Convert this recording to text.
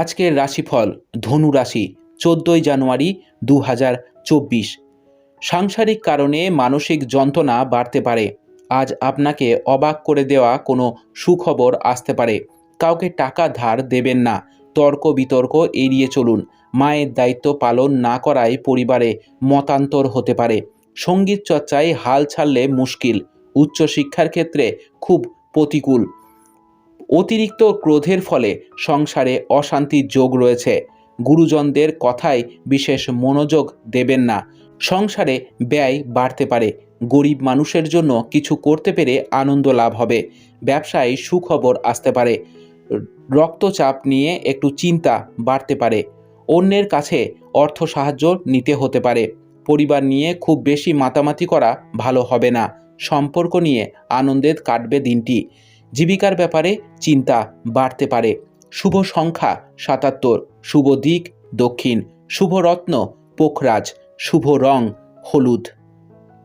আজকের রাশিফল ধনু রাশি, চোদ্দোই জানুয়ারি দু হাজার চব্বিশ। সাংসারিক কারণে মানসিক যন্ত্রণা বাড়তে পারে। আজ আপনাকে অবাক করে দেওয়া কোনো সুখবর আসতে পারে। কাউকে টাকা ধার দেবেন না। তর্ক বিতর্ক এড়িয়ে চলুন। মায়ের দায়িত্ব পালন না করায় পরিবারে মতান্তর হতে পারে। সংগীত চর্চায় হাল ছাড়লে মুশকিল। উচ্চশিক্ষার ক্ষেত্রে খুব প্রতিকূল। অতিরিক্ত ক্রোধের ফলে সংসারে অশান্তির যোগ রয়েছে। গুরুজনদের কথায় বিশেষ মনোযোগ দেবেন না। সংসারে ব্যয় বাড়তে পারে। গরিব মানুষের জন্য কিছু করতে পেরে আনন্দ লাভ হবে। ব্যবসায় সুখবর আসতে পারে। রক্তচাপ নিয়ে একটু চিন্তা বাড়তে পারে। অন্যের কাছে অর্থ সাহায্য নিতে হতে পারে। পরিবার নিয়ে খুব বেশি মাতামাতি করা ভালো হবে না। সম্পর্ক নিয়ে আনন্দের কাটবে দিনটি। জীবিকার ব্যাপারে চিন্তা বাড়তে পারে। শুভ সংখ্যা সাতাত্তর, শুভ দিক দক্ষিণ, শুভ রত্ন পোখরাজ, শুভ রং হলুদ।